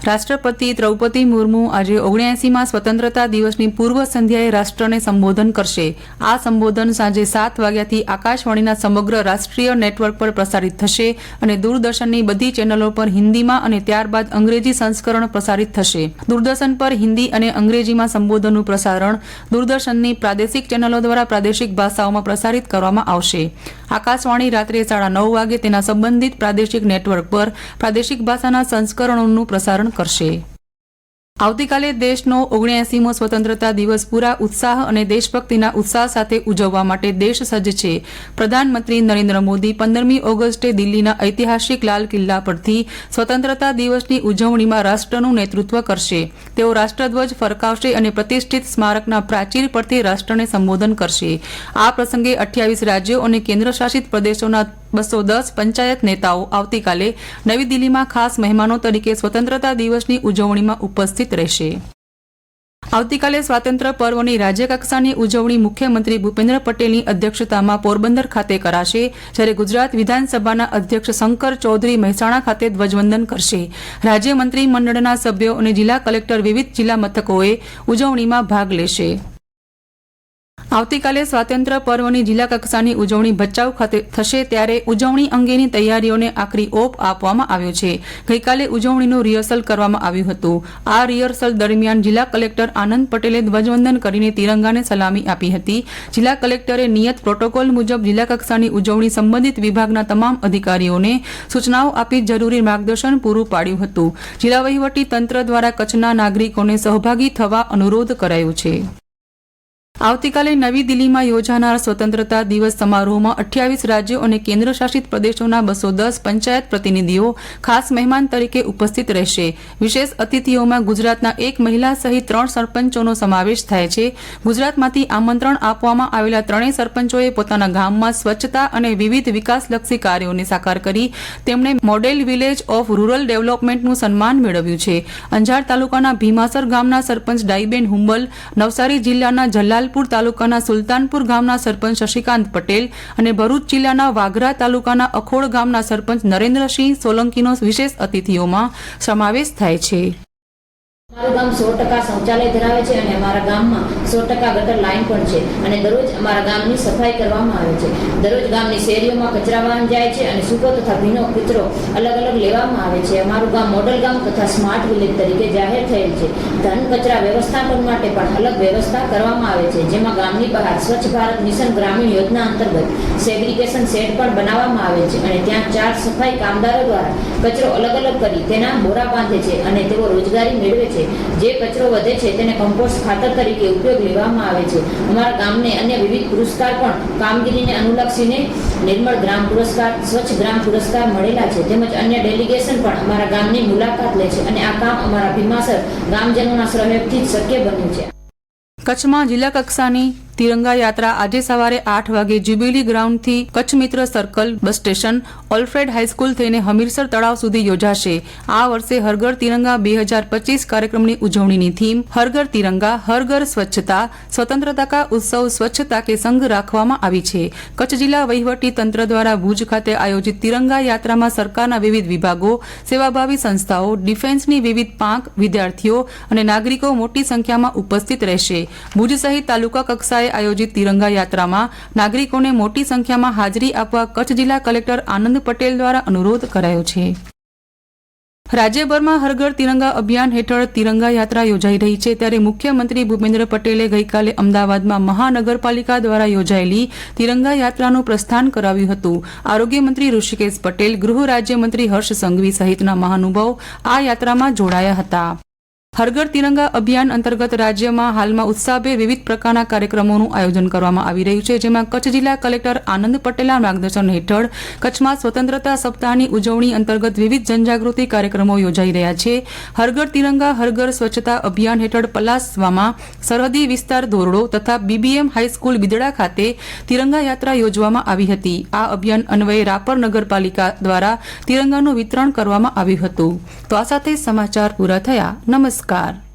રાષ્ટ્રપતિ દ્રૌપદી મુર્મુ આજે ઓગણ્યાસીમાં સ્વતંત્રતા દિવસની પૂર્વ સંધ્યાએ રાષ્ટ્રને સંબોધન કરશે. આ સંબોધન સાંજે સાત વાગ્યાથી આકાશવાણીના સમગ્ર રાષ્ટ્રીય નેટવર્ક પર પ્રસારિત થશે અને દૂરદર્શનની બધી ચેનલો પર હિન્દીમાં અને ત્યારબાદ અંગ્રેજી સંસ્કરણ પ્રસારિત થશે. દૂરદર્શન પર હિન્દી અને અંગ્રેજીમાં સંબોધનનું પ્રસારણ દૂરદર્શનની પ્રાદેશિક ચેનલો દ્વારા પ્રાદેશિક ભાષાઓમાં પ્રસારિત કરવામાં આવશે. આકાશવાણી રાત્રે સાડા નવ વાગે તેના સંબંધિત પ્રાદેશિક નેટવર્ક પર પ્રાદેશિક ભાષાના સંસ્કરણોનું પ્રસારણ કરશે. આવતીકાલે દેશનો ઓગણ્યાસીમો સ્વતંત્રતા દિવસ પૂરા ઉત્સાહ અને દેશભક્તિના ઉત્સાહ સાથે ઉજવવા માટે દેશ સજ્જ છે. પ્રધાનમંત્રી નરેન્દ્ર મોદી પંદરમી ઓગસ્ટે દિલ્હીના ઐતિહાસિક લાલ કિલ્લા પરથી સ્વતંત્રતા દિવસની ઉજવણીમાં રાષ્ટ્રનું નેતૃત્વ કરશે. તેઓ રાષ્ટ્રધ્વજ ફરકાવશે અને પ્રતિષ્ઠિત સ્મારકના પ્રાચીર પરથી રાષ્ટ્રને સંબોધન કરશે. આ પ્રસંગે અઠ્યાવીસ રાજ્યો અને કેન્દ્રશાસિત પ્રદેશોના બસો દસ પંચાયત નેતાઓ આવતીકાલે નવી દિલ્હીમાં ખાસ મહેમાનો તરીકે સ્વતંત્રતા દિવસની ઉજવણીમાં ઉપસ્થિત રહેશે. આવતીકાલે સ્વાતંત્ર્ય પર્વની રાજ્યકક્ષાની ઉજવણી મુખ્યમંત્રી ભૂપેન્દ્ર પટેલની અધ્યક્ષતામાં પોરબંદર ખાતે કરાશે, જ્યારે ગુજરાત વિધાનસભાના અધ્યક્ષ શંકર ચૌધરી મહેસાણા ખાતે ધ્વજવંદન કરશે. રાજ્ય મંત્રીમંડળના સભ્યો અને જિલ્લા કલેક્ટર વિવિધ જિલ્લા મથકોએ ઉજવણીમાં ભાગ લેશે. આવતીકાલે સ્વાતંત્ર્ય પર્વની જિલ્લા કક્ષાની ઉજવણી ભચાઉ ખાતે થશે ત્યારે ઉજવણી અંગેની તૈયારીઓને આખરી ઓપ આપવામાં આવ્યો છે. ગઈકાલે ઉજવણીનું રિહર્સલ કરવામાં આવ્યું હતું. આ રિહર્સલ દરમિયાન જિલ્લા કલેક્ટર આનંદ પટેલે ધ્વજવંદન કરીને તિરંગાને સલામી આપી હતી. જિલ્લા કલેક્ટરે નિયત પ્રોટોકોલ મુજબ જિલ્લા કક્ષાની ઉજવણી સંબંધિત વિભાગના તમામ અધિકારીઓને સૂચનાઓ આપી જરૂરી માર્ગદર્શન પૂરું પાડ્યું હતું. જિલ્લા વહીવટી તંત્ર દ્વારા કચ્છના નાગરિકોને સહભાગી થવા અનુરોધ કરાયો છે. આવતીકાલે નવી દિલ્હીમાં યોજાનાર સ્વતંત્રતા દિવસ સમારોહમાં અઠ્યાવીસ રાજ્યો અને કેન્દ્રશાસિત પ્રદેશોના બસો દસ પંચાયત પ્રતિનિધિઓ ખાસ મહેમાન તરીકે ઉપસ્થિત રહેશે. વિશેષ અતિથિઓમાં ગુજરાતના એક મહિલા સહિત ત્રણ સરપંચોનો સમાવેશ થાય છે. ગુજરાતમાંથી આમંત્રણ આપવામાં આવેલા ત્રણેય સરપંચોએ પોતાના ગામમાં સ્વચ્છતા અને વિવિધ વિકાસલક્ષી કાર્યોને સાકાર કરી તેમણે મોડેલ વિલેજ ઓફ રૂરલ ડેવલપમેન્ટનું સન્માન મેળવ્યું છે. અંજાર તાલુકાના ભીમાસર ગામના સરપંચ ડાઈબેન હુંબલ, નવસારી જિલ્લાના જલાલ જલાલપુર તાલુકાના સુલતાનપુર ગામના સરપંચ શશિકાંત પટેલ અને ભરૂચ જિલ્લાના વાઘરા તાલુકાના અખોડ ગામના સરપંચ નરેન્દ્રસિંહ સોલંકીનો વિશેષ અતિથિઓમાં સમાવેશ થાય છે. અમારું ગામ સો ટકા શૌચાલય ધરાવે છે અને અમારા ગામમાં સો ટકા ગટર લાઈન પણ છે અને દરરોજ અમારા ગામની સફાઈ કરવામાં આવે છે. દરરોજ ગામની શેરીઓમાં કચરા વાહન જાય છે અને સૂકો તથા ભીનો કચરો અલગ અલગ લેવામાં આવે છે. અમારું ગામ મોડલ ગામ તથા સ્માર્ટ વિલેજ તરીકે જાહેર થયેલ છે. ધન કચરા વ્યવસ્થાપન માટે પણ અલગ વ્યવસ્થા કરવામાં આવે છે, જેમાં ગામની બહાર સ્વચ્છ ભારત મિશન ગ્રામીણ યોજના અંતર્ગત સેગ્રિગેશન સેટ પણ બનાવવામાં આવે છે અને ત્યાં ચાર સફાઈ કામદારો દ્વારા કચરો અલગ અલગ કરી તેના બોરા બાંધે છે અને તેઓ રોજગારી મેળવે છે. જે કચરો વધે છે તેને કમ્પોસ્ટ ખાતર તરીકે ઉપયોગ લેવામાં આવે છે. અમારા ગામને અન્ય વિવિધ પુરસ્કાર પણ કામગીરીને અનુલક્ષીને નિર્મળ ગ્રામ પુરસ્કાર, સ્વચ્છ ગ્રામ પુરસ્કાર મળેલા છે. તેમજ અન્ય ડેલિગેશન પણ અમારા ગામની મુલાકાત લે છે અને આ કામ અમારા ભીમાસર ગામજનોના સહયોગથી જ શક્ય બન્યું છે. કચ્છમાં જિલ્લા કક્ષાની તિરંગા યાત્રા આજે સવારે આઠ વાગે jubilee ગ્રાઉન્ડથી Kutch Mitra circle bus station Alfred high school થઈને હમીરસર તળાવ સુધી યોજાશે. આ વર્ષે હરઘર તિરંગા બે હજાર પચીસ કાર્યક્રમની ઉજવણીની થીમ હરઘર તિરંગા, હરઘર સ્વચ્છતા, સ્વતંત્રતા કા ઉત્સવ સ્વચ્છતા કે સંઘ રાખવામાં આવી છે. કચ્છ જિલ્લા વહીવટી તંત્ર દ્વારા ભુજ ખાતે આયોજિત તિરંગા યાત્રામાં સરકારના વિવિધ વિભાગો, સેવાભાવી સંસ્થાઓ, ડિફેન્સની વિવિધ પાંખ, વિદ્યાર્થીઓ અને નાગરિકો મોટી સંખ્યામાં ઉપસ્થિત રહેશે. ભુજ સહિત તાલુકા કક્ષાએ આયોજિત તિરંગા યાત્રામાં નાગરિકોને મોટી સંખ્યામાં હાજરી આપવા કચ્છ જિલ્લા કલેક્ટર આનંદ પટેલ દ્વારા અનુરોધ કરાયો છે. રાજ્યભરમાં હરઘર તિરંગા અભિયાન હેઠળ તિરંગા યાત્રા યોજાઈ રહી છે ત્યારે મુખ્યમંત્રી ભૂપેન્દ્ર પટેલે ગઈકાલે અમદાવાદમાં મહાનગરપાલિકા દ્વારા યોજાયેલી તિરંગા યાત્રાનું પ્રસ્થાન કરાવ્યું હતું. આરોગ્યમંત્રી ઋષિકેશ પટેલ, ગૃહ રાજ્યમંત્રી હર્ષ સંઘવી સહિતના મહાનુભાવો આ યાત્રામાં જોડાયા હતા. હરઘર તિરંગા અભિયાન અંતર્ગત રાજ્યમાં હાલમાં ઉત્સાહભેર વિવિધ પ્રકારના કાર્યક્રમોનું આયોજન કરવામાં આવી રહ્યું છે, જેમાં કચ્છ જિલ્લા કલેક્ટર આનંદ પટેલના માર્ગદર્શન હેઠળ કચ્છમાં સ્વતંત્રતા સપ્તાહની ઉજવણી અંતર્ગત વિવિધ જનજાગૃતિ કાર્યક્રમો યોજાઈ રહ્યા છે. હરઘર તિરંગા હરઘર સ્વચ્છતા અભિયાન હેઠળ પલાસવામાં સરહદી વિસ્તાર ધોરડો તથા બીબીએમ હાઈસ્કૂલ બિદડા ખાતે તિરંગા યાત્રા યોજવામાં આવી હતી. આ અભિયાન અન્વયે રાપર નગરપાલિકા દ્વારા તિરંગાનું વિતરણ કરવામાં આવ્યું હતું. તો આ સાથે સમાચાર પૂરા થયા. નમસ્કાર. নমস্কার